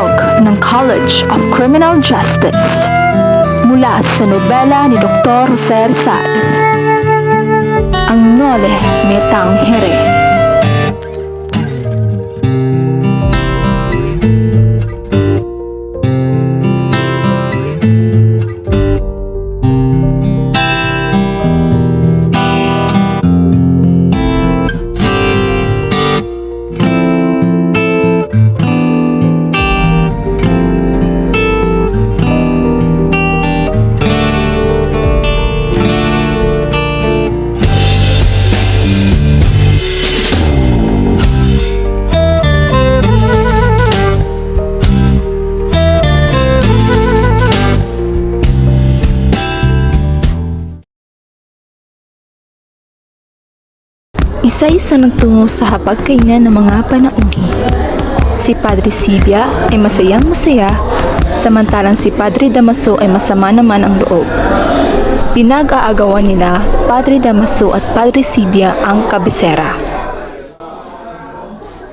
Handog ng College of Criminal Justice mula sa nobela ni Dr. Jose Rizal. Ang Nole Metang Here. Isa-isa nagtungo sa hapagkainan ng mga panauhi. Si Padre Sibia ay masayang masaya, samantalang si Padre Damaso ay masama naman ang loob. Pinag-aagawan nila Padre Damaso at Padre Sibia ang kabisera.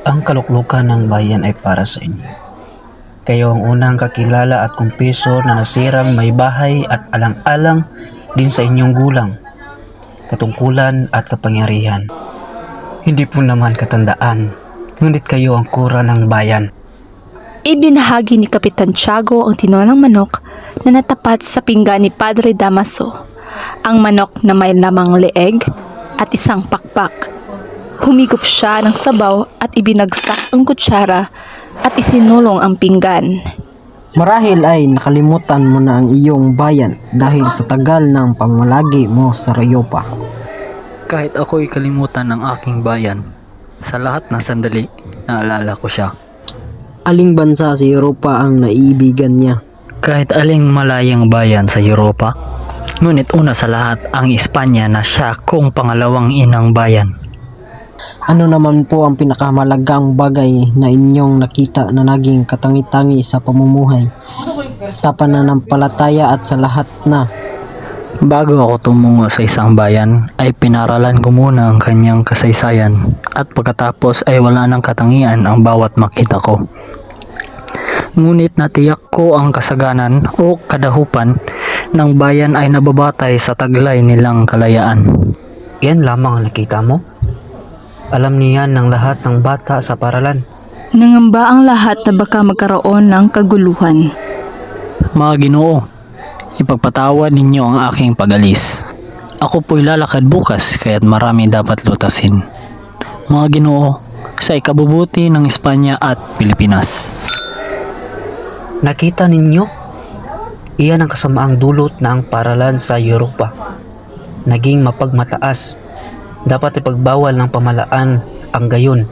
Ang kaluklukan ng bayan ay para sa inyo. Kayo ang unang kakilala at kumpiso na nasirang may bahay at alang-alang din sa inyong gulang, katungkulan at kapangyarihan. Hindi po naman katandaan, ngunit kayo ang kura ng bayan. Ibinahagi ni Kapitan Tiago ang tinolang manok na natapat sa pinggan ni Padre Damaso. Ang manok na may lamang leeg at isang pakpak. Humigop siya ng sabaw at ibinagsak ang kutsara at isinulong ang pinggan. Marahil ay nakalimutan mo na ang iyong bayan dahil sa tagal ng pamalagi mo sa Rayopa. Kahit ako'y kalimutan ng aking bayan, sa lahat ng sandali, naalala ko siya. Aling bansa sa Europa ang naiibigan niya. Kahit aling malayang bayan sa Europa, ngunit una sa lahat ang Espanya na siya kong pangalawang inang bayan. Ano naman po ang pinakamalagang bagay na inyong nakita na naging katangi-tangi sa pamumuhay, sa pananampalataya at sa lahat na Bago ako tumungo sa isang bayan, ay pinaralan ko muna ang kanyang kasaysayan at pagkatapos ay wala ng katangian ang bawat makita ko. Ngunit natiyak ko ang kasaganan o kadahupan ng bayan ay nababatay sa taglay nilang kalayaan. Yan lamang ang nakita mo? Alam niyan ng lahat ng bata sa paralan. Nangamba ang lahat na baka magkaroon ng kaguluhan. Mga ginoo, ipagpatawad ninyo ang aking pag-alis. Ako po'y lalakad bukas kaya't marami dapat lutasin. Mga ginoo, sa ikabubuti ng Espanya at Pilipinas. Nakita ninyo? Iyan ang kasamaang dulot ng paralan sa Europa. Naging mapagmataas. Dapat ipagbawal ng pamalaan ang gayon.